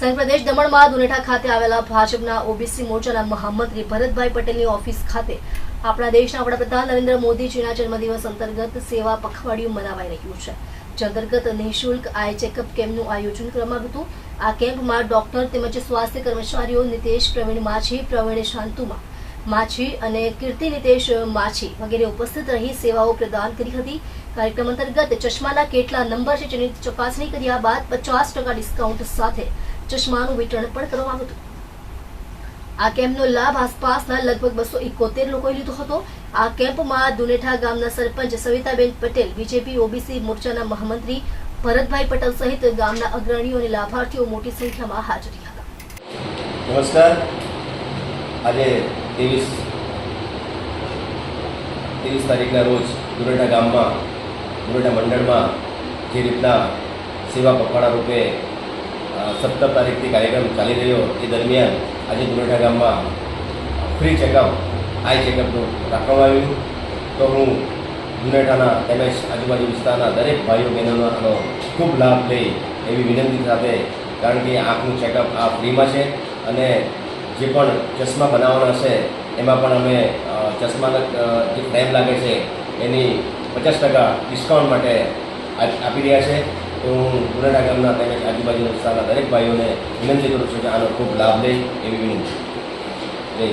સંઘ પ્રદેશ દમણમાં દુનેઠા ખાતે આવેલા ભાજપના ઓબીસી મોરચાના મહામંત્રી ભરતભાઈ પટેલની ઓફિસ ખાતે આપણા દેશના વડાપ્રધાન નરેન્દ્ર મોદીજીના જન્મદિવસ અંતર્ગત સેવા પખવાડિયું મનાવાઈ રહ્યું છે. જે નિઃશુલ્ક આઈ ચેકઅપ કેમ્પનું આયોજન કરવામાં હતું. આ કેમ્પમાં ડોક્ટર તેમજ સ્વાસ્થ્ય કર્મચારીઓ નિતેશ પ્રવીણ માછી, પ્રવીણ શાંતુમાં માછી અને કીર્તિ નિતેશ માછી વગેરે ઉપસ્થિત રહી સેવાઓ પ્રદાન કરી હતી. કાર્યક્રમ અંતર્ગત ચશ્માના કેટલા નંબર છે જેની ચકાસણી કર્યા બાદ પચાસ ટકા ડિસ્કાઉન્ટ સાથે ચશ્માનું વિતરણ પણ કરવામાં આવ્યું હતું. આ કેમ્પનો લાભ આસપાસના લગભગ બસો ઇકોતેર લોકોએ લીધો હતો. આ કેમ્પમાં દુનેઠા ગામના સરપંચ સવિતાબેન પટેલ, બીજેપી, ઓબીસી મોરચાના મહામંત્રી ભરતભાઈ પટેલ સહિત ગામના અગ્રણીઓ અને લાભાર્થીઓ મોટી સંખ્યામાં હાજર રહ્યા હતા નમસ્કાર. આજે ત્રેવીસ ત્રેવીસ તારીખના રોજ દુરેટા ગામમાં દુરેટા મંડળમાં જે રીતના સેવા પખવાડા રૂપે સત્તર તારીખથી કાર્યક્રમ ચાલી રહ્યો એ દરમિયાન આજે દુરેટા ગામમાં ફ્રી ચેકઅપ આઈ ચેકઅપનું રાખવામાં આવ્યું તો હું દુનેટાના તેમજ આજુબાજુ વિસ્તારના દરેક ભાઈઓ બહેનોનો ખૂબ લાભ લઈ એવી વિનંતી સાથે કારણ કે આંખનું ચેકઅપ આ ફ્રીમાં છે અને જે પણ ચશ્મા બનાવવાના છે, એમાં પણ અમે ચશ્માના જે ફ્રેમ લાગે છે, એની પચાસ ટકા ડિસ્કાઉન્ટ માટે આપી રહ્યા છે. તો હું ગુનેડા ગામના તેમજ આજુબાજુના વિસ્તારના દરેક ભાઈઓને વિનંતી કરું છું કે આનો ખૂબ લાભ લે એવી વિનંતી. જય